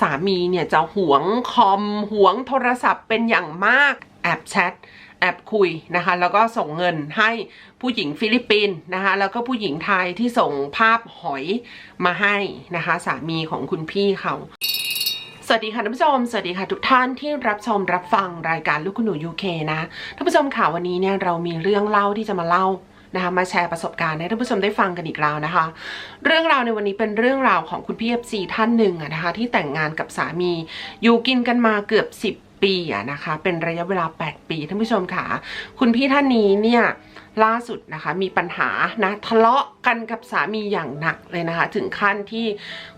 สามีเนี่ยจะหวงคอมหวงโทรศัพท์เป็นอย่างมากแอบแชทแอบคุยนะคะแล้วก็ส่งเงินให้ผู้หญิงฟิลิปปินส์นะคะแล้วก็ผู้หญิงไทยที่ส่งภาพหอยมาให้นะคะสามีของคุณพี่เขาสวัสดีค่ะท่านผู้ชม สวัสดีค่ะทุกท่านที่รับชมรับฟังรายการลูกคุณหนู UK นะท่านผู้ชมค่ะวันนี้เนี่ยเรามีเรื่องเล่าที่จะมาเล่า นะคะมาแชร์ประสบการณ์ให้ท่านผู้ชมได้ฟังกันอีกแล้วนะคะ เรื่องราวในวันนี้เป็นเรื่องราวของคุณพี่เอฟซีท่านหนึ่งอะนะคะที่แต่งงานกับสามี อยู่กินกันมาเกือบ 10 ปีอะนะคะ เป็นระยะเวลา 8 ปีท่านผู้ชมค่ะ คุณพี่ท่านนี้เนี่ยล่าสุดนะคะมีปัญหานะทะเลาะกันกับสามีอย่างหนักเลยนะคะ ถึงขั้นที่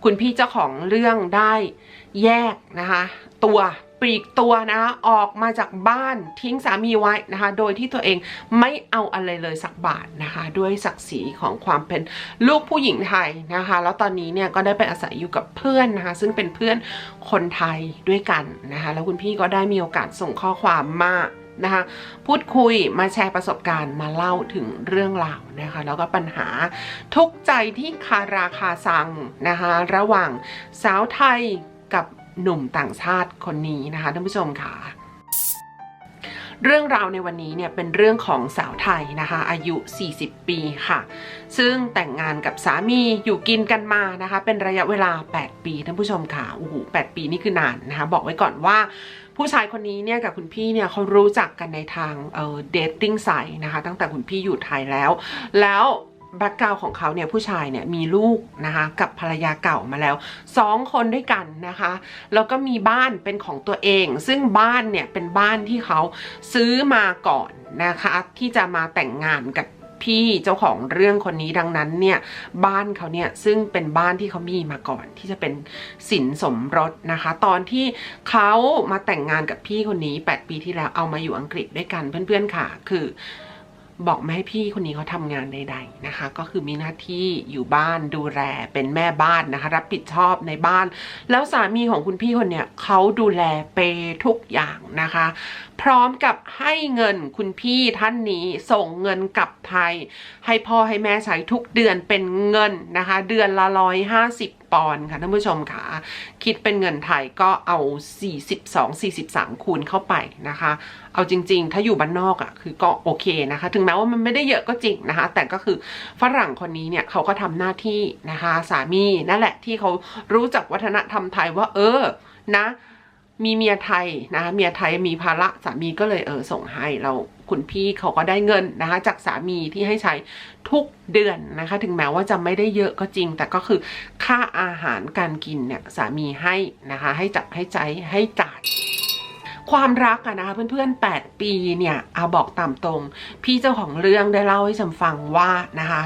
คุณพี่เจ้าของเรื่องได้แยกนะคะ ตัว ปลีกตัวนะออกมาจากบ้านทิ้งสามีไว้นะคะ โดยที่ตัวเองไม่เอาอะไรเลยสักบาทนะคะ ด้วยศักดิ์ศรีของความเป็นลูกผู้หญิงไทยนะคะ แล้วตอนนี้เนี่ยก็ได้ไปอาศัยอยู่กับเพื่อนนะคะ ซึ่งเป็นเพื่อนคนไทยด้วยกันนะคะ แล้วคุณพี่ก็ได้มีโอกาสส่งข้อความมานะคะพูดคุยมาแชร์ประสบการณ์มาเล่าถึงเรื่องราวนะคะแล้วก็ปัญหาทุกใจที่คาราคาซังนะคะระหว่างสาวไทยกับ หนุ่มต่างชาติคนนี้นะคะท่านผู้ชมค่ะเรื่องราวในวันนี้เนี่ยเป็นเรื่องของสาวไทยนะคะ อายุ 40 ปีค่ะ ซึ่งแต่งงานกับสามีอยู่กินกันมานะคะ เป็นระยะเวลา 8 ปีท่านผู้ชมค่ะโอ้โห8ปีนี่คือนานนะคะ บอกไว้ก่อนว่าผู้ชายคนนี้เนี่ยกับคุณพี่เนี่ยเขารู้จักกันในทางเออเดทติ้งไซต์นะคะ ตั้งแต่คุณพี่อยู่ไทยแล้ว แล้ว แบ็กกราวของเขาเนี่ยผู้ชายเนี่ยมีลูกนะคะกับภรรยาเก่ามาแล้วสองคนด้วยกันนะคะแล้วก็มีบ้านเป็นของตัวเอง ซึ่งบ้านเนี่ยเป็นบ้านที่เขาซื้อมาก่อนนะคะที่จะมาแต่งงานกับพี่เจ้าของเรื่องคนนี้ดังนั้นเนี่ยบ้านเขาเนี่ยซึ่งเป็นบ้านที่เขามีมาก่อน ที่จะเป็นสินสมรสนะคะ ตอนที่เขามาแต่งงานกับพี่คนนี้ 8 ปีที่แล้วเอามาอยู่อังกฤษด้วยกันเพื่อนๆค่ะ คือ บอกไม่ให้พี่คนนี้เขาทำงานใดๆนะคะ ก็คือมีหน้าที่อยู่บ้านดูแลเป็นแม่บ้านนะคะ รับผิดชอบในบ้าน แล้วสามีของคุณพี่คนเนี้ยเขาดูแลเปทุกอย่างนะคะ พร้อมกับให้เงินคุณพี่ท่านนี้ส่งเงินกลับไทย ให้พ่อให้แม่ใช้ทุกเดือนเป็นเงินนะคะ เดือนละร้อยห้าสิบ ปอนด์ค่ะท่านผู้ชมค่ะ คิดเป็นเงินไทยก็เอา 42 43 คูณเข้าไปนะคะ เอาจริง ๆ ถ้าอยู่บ้านนอกอะ่ะคือก็โอเคนะคะ ถึงแม้ว่ามันไม่ได้เยอะก็จริงนะคะ แต่ก็คือฝรั่งคนนี้เนี่ยเขาก็ทำหน้าที่นะคะ สามีนั่นแหละที่เขารู้จักวัฒนธรรมไทยว่าเออนะ มีเมียไทยนะคะเมียไทยมีภาระสามีก็เลยเออส่งให้เราคุณพี่เขาก็ได้เงินนะคะ จากสามีที่ให้ใช้ทุกเดือนนะคะ ถึงแม้ว่าจะไม่ได้เยอะก็จริง แต่ก็คือค่าอาหารการกินเนี่ยสามีให้นะคะ ให้จับให้ใจให้จ่ายความรักอะนะคะเพื่อนๆ 8 ปีเนี่ยเอาบอกตามตรง พี่เจ้าของเรื่องได้เล่าให้ฉันฟังว่านะคะ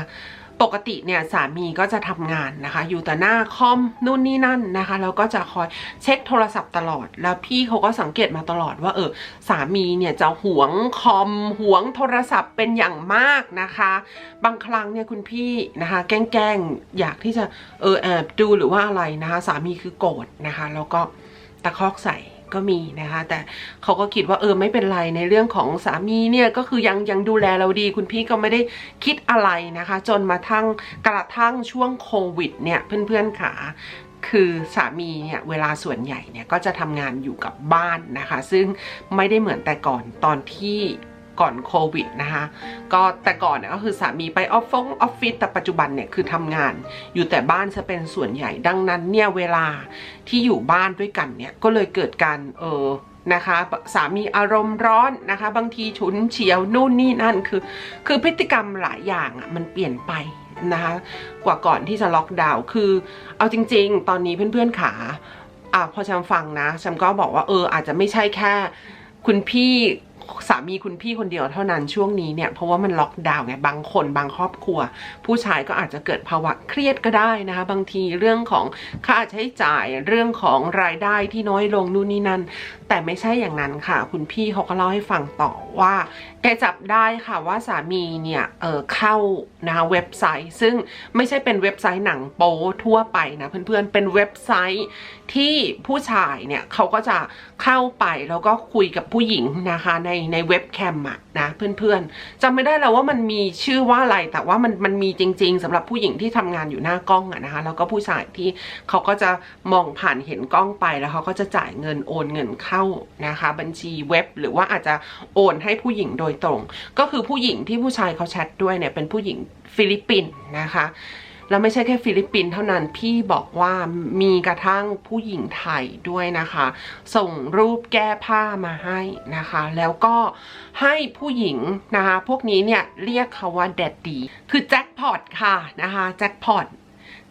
ปกติเนี่ยสามีก็จะทำงานนะคะ อยู่แต่หน้าคอมนู่นนี่นั่นนะคะแล้วก็จะคอยเช็คโทรศัพท์ตลอด แล้วพี่เขาก็สังเกตมาตลอดว่าเออสามีเนี่ยจะหวงคอมหวงโทรศัพท์เป็นอย่างมากนะคะ บางครั้งเนี่ยคุณพี่นะคะ แกล้งๆอยากที่จะเออแอบดูหรือว่าอะไรนะคะ สามีคือโกรธนะคะ แล้วก็ตะคอกใส่ ก็มีนะคะ แต่เขาก็คิดว่าเออไม่เป็นไรในเรื่องของสามีเนี่ยก็คือยังยังดูแลเราดี คุณพี่ก็ไม่ได้คิดอะไรนะคะ จนมาทั้งกระทั่งช่วงโควิดเนี่ยเพื่อนๆขาคือสามีเนี่ยเวลาส่วนใหญ่เนี่ยก็จะทำงานอยู่กับบ้านนะคะ ซึ่งไม่ได้เหมือนแต่ก่อนตอนที่ ก่อนโควิดนะคะก็แต่ก่อนเนี่ยก็คือสามีไปออฟฟงออฟฟิศแต่ปัจจุบันเนี่ยคือทำงาน อยู่แต่บ้านจะเป็นส่วนใหญ่ดังนั้นเนี่ยเวลาที่อยู่บ้านด้วยกันเนี่ยก็เลยเกิดการเออนะคะสามีอารมณ์ร้อนนะคะ บางทีฉุนเฉียวนู่นนี่นั่นคือ คือพฤติกรรมหลายอย่างอะมันเปลี่ยนไปนะคะกว่าก่อนที่จะล็อกดาวน์คือ เอาจริง ๆ ตอนนี้เพื่อนๆขาอะพอฉันฟังนะฉันก็บอกว่าเอออาจจะไม่ใช่แค่ คุณพี่ สามีคุณพี่คนเดียวเท่านั้นช่วงนี้เนี่ยเพราะว่ามันล็อกดาวน์ไงบางคนบางครอบครัว ผู้ชายก็อาจจะเกิดภาวะเครียดก็ได้นะคะบางทีเรื่องของค่าใช้จ่ายเรื่องของรายได้ที่น้อยลงนู่นนี่นั่น แต่ไม่ใช่อย่างนั้นค่ะ คุณพี่เขาก็เล่าให้ฟังต่อว่าแกจับได้ค่ะว่าสามีเนี่ยเออเข้านะคะเว็บไซต์ ซึ่งไม่ใช่เป็นเว็บไซต์หนังโป๊ทั่วไปนะเพื่อนๆเป็นเว็บไซต์ที่ผู้ชายเนี่ยเขาก็จะเข้าไปแล้วก็คุยกับผู้หญิงนะคะในในเว็บแคมอะนะเพื่อนๆจำไม่ได้แล้วว่ามันมีชื่อว่าอะไรแต่ว่ามันมันมีจริง ๆสำหรับผู้หญิงที่ทำงานอยู่หน้ากล้องอะนะคะแล้วก็ผู้ชายที่เขาก็จะมองผ่านเห็นกล้องไปแล้วเขาก็จะจ่ายเงินโอนเงินเข้านะคะ บัญชีเว็บหรือว่าอาจจะโอนให้ผู้หญิงโดยตรง ก็คือผู้หญิงที่ผู้ชายเขาแชทด้วยเนี่ยเป็นผู้หญิงฟิลิปปินส์นะคะ แล้วไม่ใช่แค่ฟิลิปปินส์เท่านั้นพี่บอกว่ามีกระทั่งผู้หญิงไทยด้วยนะคะ ส่งรูปแก้ผ้ามาให้นะคะ แล้วก็ให้ผู้หญิงนะคะ พวกนี้เนี่ยเรียกเขาว่าแดดดีคือแจ็คพอตค่ะนะคะแจ็คพอต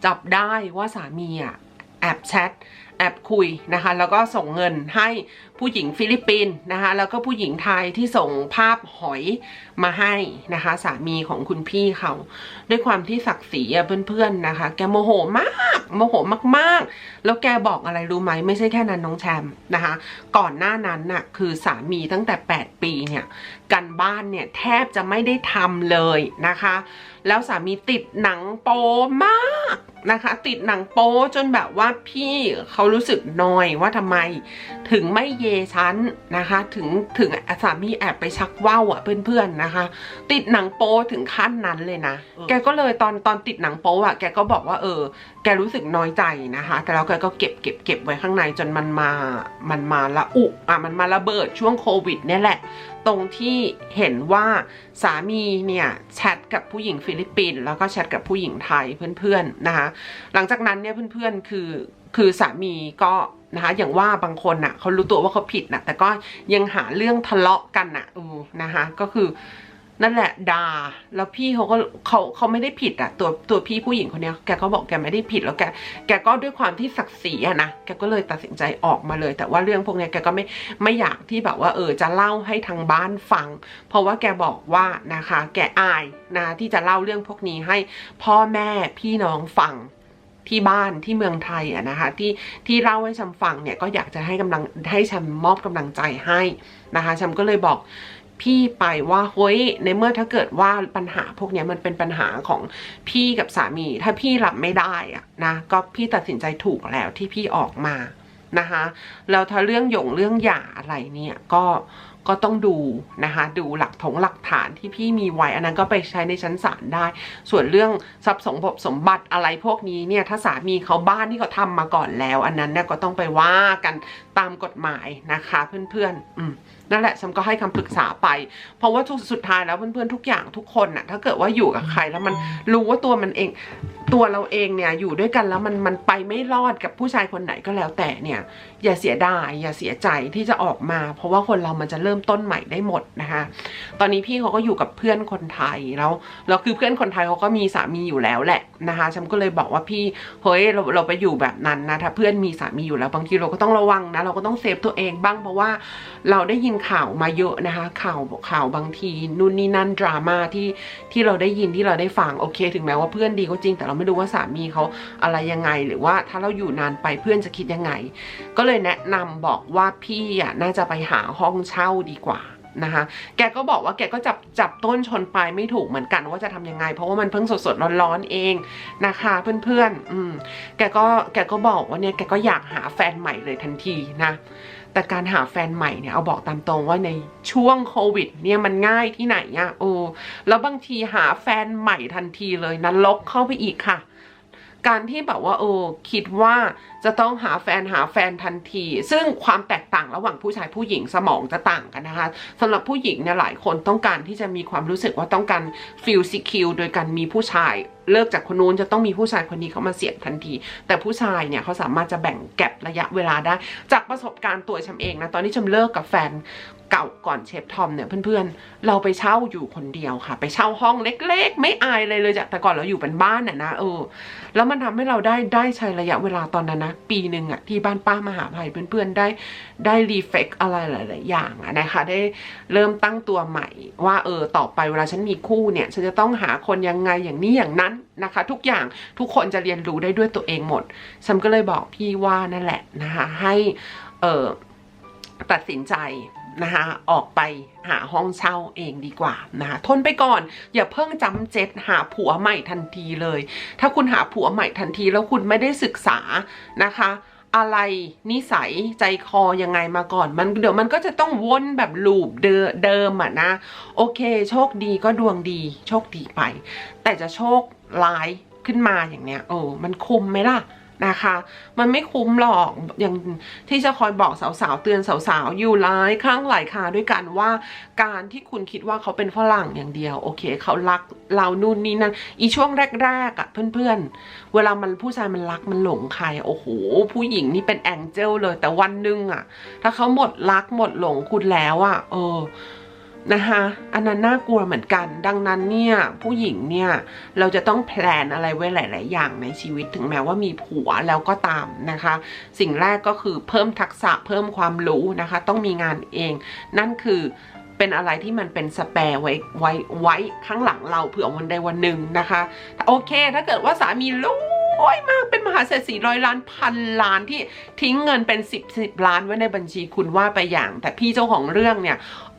จับได้ว่าสามีอะแอบแชทแอบคุยนะคะ แล้วก็ส่งเงินให้ผู้หญิงฟิลิปปินส์นะคะ แล้วก็ผู้หญิงไทยที่ส่งภาพหอยมาให้นะคะ สามีของคุณพี่เขา ด้วยความที่ศักดิ์ศรีอะเพื่อนๆนะคะ แกโมโหมากโมโหมากๆ แล้วแกบอกอะไรรู้ไหมไม่ใช่แค่นั้นน้องแชมป์นะคะ ก่อนหน้านั้นน่ะคือสามีตั้งแต่ 8 ปีเนี่ยกันบ้านเนี่ยแทบจะไม่ได้ทำเลยนะคะ แล้วสามีติดหนังโป๊มากนะคะ ติดหนังโป๊จนแบบว่าพี่เขารู้สึกนอยว่าทำไมถึงไม่เยชั้นนะคะ ถึงถึงสามีแอบไปชักว่าวอะเพื่อนๆนะคะ ติดหนังโป๊ถึงขั้นนั้นเลยนะ แกก็เลยตอนตอนติดหนังโป๊อะแกก็บอกว่าเออ แกรู้สึกน้อยใจนะคะ แต่แล้วแกก็เก็บเก็บเก็บไว้ข้างในจนมันมา มันมาละอุอะมันมาระเบิดช่วงโควิดเนี่ยแหละ ตรงที่เห็นว่าสามีเนี่ยแชทกับผู้หญิงฟิลิปปินส์แล้วก็แชทกับผู้หญิงไทยเพื่อนๆนะคะ หลังจากนั้นเนี่ยเพื่อนๆคือ คือสามีก็นะคะอย่างว่าบางคนน่ะเขารู้ตัวว่าเขาผิดนะแต่ก็ยังหาเรื่องทะเลาะกันน่ะอือนะคะก็คือนั่นแหละดาแล้วพี่เขาก็เขาเขาไม่ได้ผิดอะตัวตัวพี่ผู้หญิงคนนี้แกก็บอกแกไม่ได้ผิดแล้วแกแกก็ด้วยความที่ศักดิ์ศรีอะนะแกก็เลยตัดสินใจออกมาเลย แต่ว่าเรื่องพวกนี้แกก็ไม่ไม่อยากที่แบบว่า เออจะเล่าให้ทางบ้านฟัง เพราะว่าแกบอกว่านะคะ แกอายนะที่จะเล่าเรื่องพวกนี้ให้พ่อแม่พี่น้องฟัง ที่บ้านที่เมืองไทยอะนะคะที่ที่เล่าให้ฉันฟังเนี่ยก็อยากจะให้กำลังให้ฉันมอบกำลังใจให้นะคะฉันก็เลยบอกพี่ไปว่าเฮ้ยในเมื่อถ้าเกิดว่าปัญหาพวกนี้มันเป็นปัญหาของพี่กับสามี ถ้าพี่รับไม่ได้อะนะก็พี่ตัดสินใจถูกแล้วที่พี่ออกมานะคะแล้วถ้าเรื่องหยงเรื่องหย่าอะไรเนี่ยก็ ก็ต้องดูนะคะดูหลักถงหลักฐานที่พี่มีไว้ อันนั้นก็ไปใช้ในชั้นศาลได้ ส่วนเรื่องทรัพย์สมบสมบัติอะไรพวกนี้เนี่ยถ้าสามีเขาบ้านที่เขาทำมาก่อนแล้ว อันนั้นเนี่ยก็ต้องไปว่ากันตามกฎหมายนะคะเพื่อนๆอืมนั่นแหละฉันก็ให้คำปรึกษาไป เพราะว่าทุกสุดท้ายแล้วเพื่อนๆทุกอย่างทุกคนน่ะถ้าเกิดว่าอยู่กับใครแล้วมันรู้ว่าตัวมันเอง ตัวเราเองเนี่ยอยู่ด้วยกันแล้วมันมันไปไม่รอดกับผู้ชายคนไหนก็แล้วแต่เนี่ย อย่าเสียดายอย่าเสียใจที่จะออกมา เพราะว่าคนเรามันจะเริ่มต้นใหม่ได้หมดนะคะ ตอนนี้พี่เขาก็อยู่กับเพื่อนคนไทยแล้วแล้วคือเพื่อนคนไทยเขาก็มีสามีอยู่แล้วแหละนะคะฉันก็เลยบอกว่าพี่เฮ้ยเราเราไปอยู่แบบนั้นนะถ้าเพื่อนมีสามีอยู่แล้วบางทีเราก็ต้องระวังนะเราก็ต้องเซฟตัวเองบ้างเพราะว่าเราได้ยินข่าวมาเยอะนะคะข่าวข่าวบางทีนู่นนี่นั่นดราม่าที่ที่เราได้ยินที่เราได้ฟังโอเค ถึงแม้ว่าเพื่อนดีก็จริง แต่เราไม่รู้ว่าสามีเขาอะไรยังไง หรือว่าถ้าเราอยู่นานไปเพื่อนจะคิดยังไง ก็เลยแนะนำบอกว่าพี่อะน่าจะไปหาห้องเช่าดีกว่านะคะ แกก็บอกว่าแกก็จับจับต้นชนปลายไม่ถูกเหมือนกันว่าจะทำยังไง เพราะว่ามันเพิ่งสดๆร้อนๆเองนะคะเพื่อนๆ อืม แกก็แกก็บอกว่าเนี่ยแกก็อยากหาแฟนใหม่เลยทันทีนะ แต่การหาแฟนใหม่เนี่ยเอาบอกตามตรงว่าในช่วงโควิด เนี่ยมันง่ายที่ไหนอะโอ้แล้วบางทีหาแฟนใหม่ทันทีเลยนรกเข้าไปอีกค่ะ การที่แบบว่าเออคิดว่าจะต้องหาแฟนหาแฟนทันที ซึ่งความแตกต่างระหว่างผู้ชายผู้หญิงสมองจะต่างกันนะคะสำหรับผู้หญิงเนี่ยหลายคนต้องการที่จะมีความรู้สึกว่าต้องการฟิลซิคิวโดยการมีผู้ชายเลิกจากคนนู้นจะต้องมีผู้ชายคนนี้เข้ามาเสียบทันที แต่ผู้ชายเนี่ยเขาสามารถจะแบ่งแก็บระยะเวลาได้ จากประสบการณ์ตัวฉันเองนะ ตอนที่ฉันเลิกกับแฟน เก่าก่อนเชฟทอมเนี่ยเพื่อนๆ เราไปเช่าอยู่คนเดียวค่ะ ไปเช่าห้องเล็กๆ ไม่อายเลยเลยจากแต่ก่อนเราอยู่เป็นบ้านน่ะนะเออ แล้วมันทำให้เราได้ได้ใช้ระยะเวลาตอนนั้นนะปีหนึ่งอะที่บ้านป้ามหาภัยเพื่อนๆได้ได้รีเฟกอะไรหลายๆอย่างอะนะคะได้เริ่มตั้งตัวใหม่ ว่าเออต่อไปเวลาฉันมีคู่เนี่ยฉันจะต้องหาคนยังไงอย่างนี้อย่างนั้นนะคะ ทุกอย่างทุกคนจะเรียนรู้ได้ด้วยตัวเองหมดฉันก็เลยบอกพี่ว่านั่นแหละนะคะให้เออตัดสินใจ นะคะออกไปหาห้องเช่าเองดีกว่านะคะทนไปก่อน อย่าเพิ่งจำเจ็ดหาผัวใหม่ทันทีเลย ถ้าคุณหาผัวใหม่ทันทีแล้วคุณไม่ได้ศึกษานะคะอะไรนิสัยใจคอยังไงมาก่อน มันเดี๋ยวมันก็จะต้องวนแบบลูปเดิมเดิมอะนะ โอเค โชคดีก็ดวงดี โชคดีไป แต่จะโชคร้ายขึ้นมาอย่างเนี้ยโอ้มันคุมไหมล่ะ นะคะ มันไม่คุ้มหรอกอย่างที่จะคอยบอกสาวๆเตือนสาวๆอยู่หลายครั้งหลายคาด้วยกันว่าการที่คุณคิดว่าเขาเป็นฝรั่งอย่างเดียว โอเค เขารักเรานู่นนี่นั่นอีช่วงแรกๆอะ่ะเพื่อนๆ เวลามันผู้ชายมันรักมันหลงใครโอ้โหผู้หญิงนี่เป็นแองเจิลเลยแต่วันหนึงอะ่ะ ถ้าเขาหมดรักหมดหลงคุณแล้วอะ่ะเออ นะคะอันนั้นน่ากลัวเหมือนกัน ดังนั้นเนี่ยผู้หญิงเนี่ยเราจะต้องแพลนอะไรไว้หลาย ๆ อย่างในชีวิตถึงแม้ว่ามีผัวแล้วก็ตามนะคะ สิ่งแรกก็คือเพิ่มทักษะเพิ่มความรู้นะคะ ต้องมีงานเอง นั่นคือเป็นอะไรที่มันเป็นสแปร์ไว้ไว้ไว้ข้างหลังเราเผื่อวันใดวันหนึ่งนะคะโอเค ถ้าเกิดว่าสามีร วยมากเป็นมหาเศรษฐีร้อยล้านพันล้านที่ทิ้งเงินเป็นสิบสิบล้านไว้ในบัญชีคุณว่าไปอย่าง แต่พี่เจ้าของเรื่องเนี่ย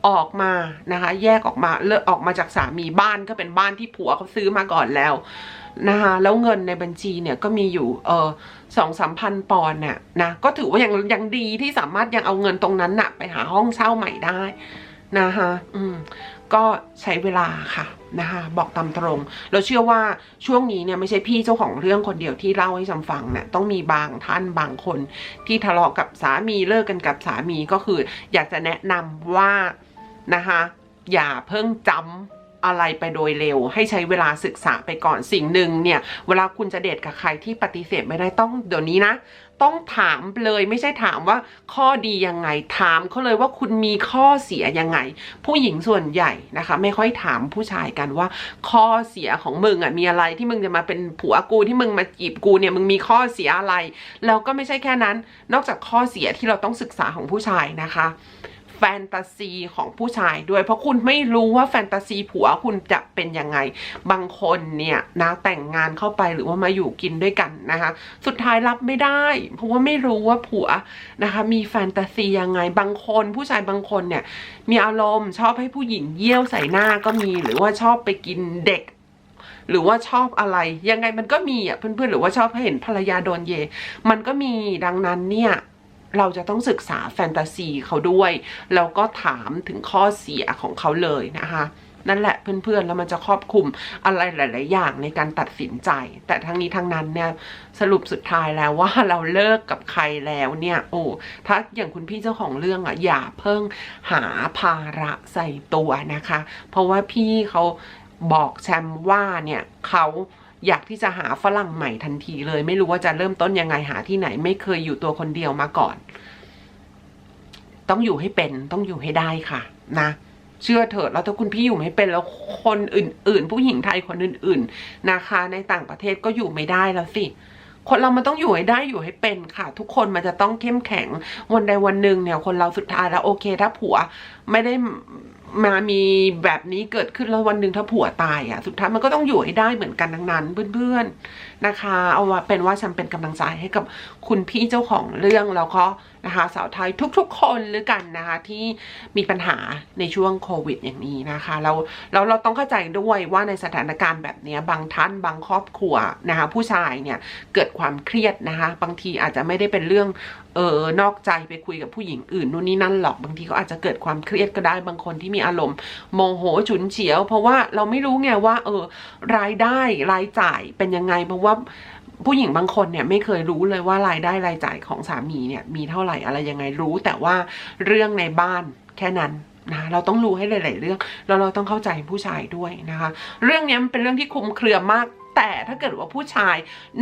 ออกมานะคะ แยกออกมาเลิกออกมาจากสามีบ้านก็เป็นบ้านที่ผัวเขาซื้อมาก่อนแล้วนะคะแล้วเงินในบัญชีเนี่ยก็มีอยู่เออสองสามพันปอนด์น่ะนะก็ถือว่ายังยังดีที่สามารถยังเอาเงินตรงนั้นน่ะ ไปหาห้องเช่าใหม่ได้นะคะอืม ก็ใช้เวลาค่ะนะคะบอกตามตรง เราเชื่อว่าช่วงนี้เนี่ยไม่ใช่พี่เจ้าของเรื่องคนเดียวที่เล่าให้จำฟังเนี่ยต้องมีบางท่านบางคนที่ทะเลาะกับสามีเลิกกันกับสามีก็คือ อยากจะแนะนำว่านะคะอย่าเพิ่งจำ อะไรไปโดยเร็ว ให้ใช้เวลาศึกษาไปก่อนสิ่งหนึ่งเนี่ย เวลาคุณจะเดทกับใครที่ปฏิเสธไม่ได้ต้องเดี๋ยวนี้นะ ต้องถามเลยไม่ใช่ถามว่าข้อดียังไงถามเขาเลยว่าคุณมีข้อเสียยังไง ผู้หญิงส่วนใหญ่นะคะ ไม่ค่อยถามผู้ชายกันว่า ข้อเสียของมึงอะมีอะไรที่มึงจะมาเป็นผัวกูที่มึงมาจีบกูเนี่ยมึงมีข้อเสียอะไร แล้วก็ไม่ใช่แค่นั้น นอกจากข้อเสียที่เราต้องศึกษาของผู้ชายนะคะ แฟนตาซีของผู้ชายด้วย เพราะคุณไม่รู้ว่าแฟนตาซีผัวคุณจะเป็นยังไง บางคนเนี่ยนะแต่งงานเข้าไปหรือว่ามาอยู่กินด้วยกันนะคะ สุดท้ายรับไม่ได้ เพราะว่าไม่รู้ว่าผัวนะคะมีแฟนตาซียังไง บางคนผู้ชายบางคนเนี่ยมีอารมณ์ชอบให้ผู้หญิงเยี่ยวใส่หน้าก็มี หรือว่าชอบไปกินเด็กหรือว่าชอบอะไรยังไงมันก็มีอะเพื่อนๆหรือว่าชอบให้เห็นภรรยาโดนเย มันก็มีดังนั้นเนี่ย เราจะต้องศึกษาแฟนตาซีเขาด้วย แล้วก็ถามถึงข้อเสียของเขาเลยนะคะนั่นแหละเพื่อนๆ แล้วมันจะครอบคลุมอะไรหลาย ๆ อย่างในการตัดสินใจ แต่ทั้งนี้ทั้งนั้นเนี่ยสรุปสุดท้ายแล้วว่าเราเลิกกับใครแล้วเนี่ยโอ้ถ้าอย่างคุณพี่เจ้าของเรื่องอะอย่าเพิ่งหาภาระใส่ตัวนะคะ เพราะว่าพี่เขาบอกแชมป์ว่าเนี่ยเขา อยากที่จะหาฝรั่งใหม่ทันทีเลย ไม่รู้ว่าจะเริ่มต้นยังไงหาที่ไหน ไม่เคยอยู่ตัวคนเดียวมาก่อน ต้องอยู่ให้เป็นต้องอยู่ให้ได้ค่ะ นะเชื่อเถอะแล้วถ้าคุณพี่อยู่ไม่เป็นแล้วคนอื่น ๆ ผู้หญิงไทยคนอื่น ๆ นะคะ ในต่างประเทศก็อยู่ไม่ได้แล้วสิคนเรามันต้องอยู่ให้ได้อยู่ให้เป็นค่ะ ทุกคนมันจะต้องเข้มแข็งวันใดวันหนึ่งเนี่ย คนเราสุดท้ายแล้วโอเค ถ้าผัวไม่ได้ มามีแบบนี้เกิดขึ้นแล้ววันหนึ่งถ้าผัวตายอะ สุดท้ายมันก็ต้องอยู่ให้ได้เหมือนกันทั้งนั้นเพื่อนๆนะคะ เอาว่าเป็นว่าฉันเป็นกำลังใจให้กับคุณพี่เจ้าของเรื่องแล้วก็ นะคะ สาวไทยทุกๆคนหรือกันนะคะ ที่มีปัญหาในช่วงโควิดอย่างนี้นะคะแล้วแล้วเราต้องเข้าใจด้วยว่าในสถานการณ์แบบนี้บางท่านบางครอบครัวนะคะผู้ชายเนี่ยเกิดความเครียดนะคะ บางทีอาจจะไม่ได้เป็นเรื่องเออนอกใจไปคุยกับผู้หญิงอื่นนู่นนี่นั่นหรอกบางทีก็อาจจะเกิดความเครียดก็ได้บางคนที่มีอารมณ์โมโหฉุนเฉียว เพราะว่าเราไม่รู้ไงว่า เออรายได้รายจ่ายเป็นยังไงเพราะว่า ผู้หญิงบางคนเนี่ยไม่เคยรู้เลยว่ารายได้รายจ่ายของสามีเนี่ยมีเท่าไหร่อะไรยังไงรู้ แต่ว่าเรื่องในบ้านแค่นั้นนะเราต้องรู้ให้หลาย ๆ เรื่องแล้วเราต้องเข้าใจผู้ชายด้วยนะคะ เรื่องนี้มันเป็นเรื่องที่คุมเครือมาก แต่ถ้าเกิดว่าผู้ชาย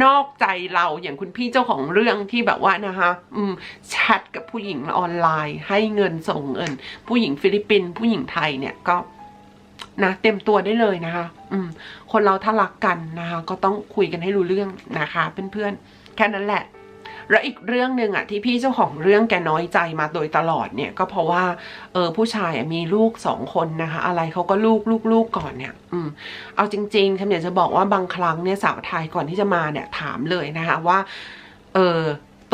นอกใจเราอย่างคุณพี่เจ้าของเรื่องที่แบบว่านะคะ อืมแชทกับผู้หญิงออนไลน์ ให้เงินส่งเงิน ผู้หญิงฟิลิปปินส์ผู้หญิงไทยเนี่ยก็ นะเต็มตัวได้เลยนะคะ อืม คนเราถ้ารักกันนะคะ ก็ต้องคุยกันให้รู้เรื่องนะคะ เพื่อนๆ แค่นั้นแหละ แล้วอีกเรื่องหนึ่งอะที่พี่เจ้าของเรื่องแกน้อยใจมาโดยตลอดเนี่ย ก็เพราะว่า เออผู้ชายมีลูกสองคนนะคะ อะไรเขาก็ลูกลูกลูกก่อนเนี่ย อืม เอาจริงๆฉันอยากจะบอกว่าบางครั้งเนี่ยสาวไทยก่อนที่จะมาเนี่ยถามเลยนะคะว่า เออ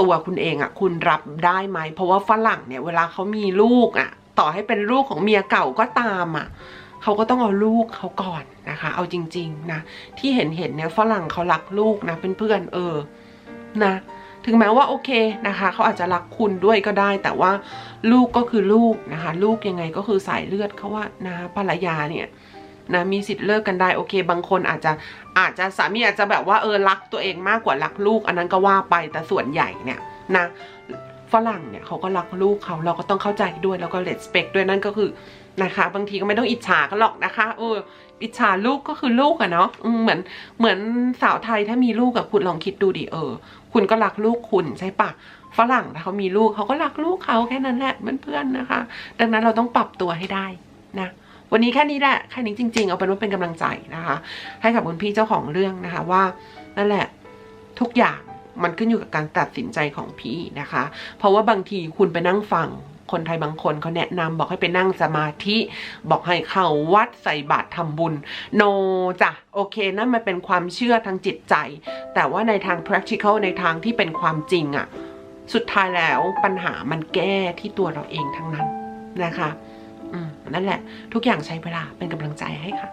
ตัวคุณเองอะคุณรับได้ไหม เพราะว่าฝรั่งเนี่ยเวลาเขามีลูกอะต่อให้เป็นลูกของเมียเก่าก็ตามอะ เขาก็ต้องเอาลูกเขาก่อนนะคะ เอาจริง ๆ นะ ที่เห็นเห็นเนี่ยฝรั่งเขารักลูกนะเพื่อนๆเออนะถึงแม้ว่าโอเคนะคะเขาอาจจะรักคุณด้วยก็ได้ แต่ว่าลูกก็คือลูกนะคะ ลูกยังไงก็คือสายเลือดเขาว่านะภรรยาเนี่ยนะมีสิทธิ์เลิกกันได้โอเค บางคนอาจจะอาจจะสามีอาจจะแบบว่าเออรักตัวเองมากกว่ารักลูก อันนั้นก็ว่าไปแต่ส่วนใหญ่เนี่ยนะฝรั่งเนี่ยเขาก็รักลูกเขาเราก็ต้องเข้าใจด้วยแล้วก็ respect ด้วยนั่นก็คือ นะคะ บางทีก็ไม่ต้องอิจฉากันหรอกนะคะเอออิจฉาลูกก็คือลูกอะเนาะเหมือนเหมือนสาวไทยถ้ามีลูกกับคุณลองคิดดูดิเออ คุณก็รักลูกคุณใช่ปะฝรั่งถ้าเขามีลูกเขาก็รักลูกเขาแค่นั้นแหละเพื่อนๆนะคะ ดังนั้นเราต้องปรับตัวให้ได้นะวันนี้แค่นี้แหละแค่นี้จริง ๆ เอาเป็นว่าเป็นกำลังใจนะคะ ให้กับคุณพี่เจ้าของเรื่องนะคะว่านั่นแหละทุกอย่างมันขึ้นอยู่กับการตัดสินใจของพี่นะคะ เพราะว่าบางทีคุณไปนั่งฟัง คนไทยบางคนเขาแนะนำบอกให้ไปนั่งสมาธิ บอกให้เข้าวัดใส่บาตรทำบุญ โนจ้ะโอเคนั่นมันเป็นความเชื่อทางจิตใจ แต่ว่าในทาง practical ในทางที่เป็นความจริงอะสุดท้ายแล้วปัญหามันแก้ที่ตัวเราเองทั้งนั้นนะคะ อืมนั่นแหละ ทุกอย่างใช้เวลาเป็นกำลังใจให้ค่ะ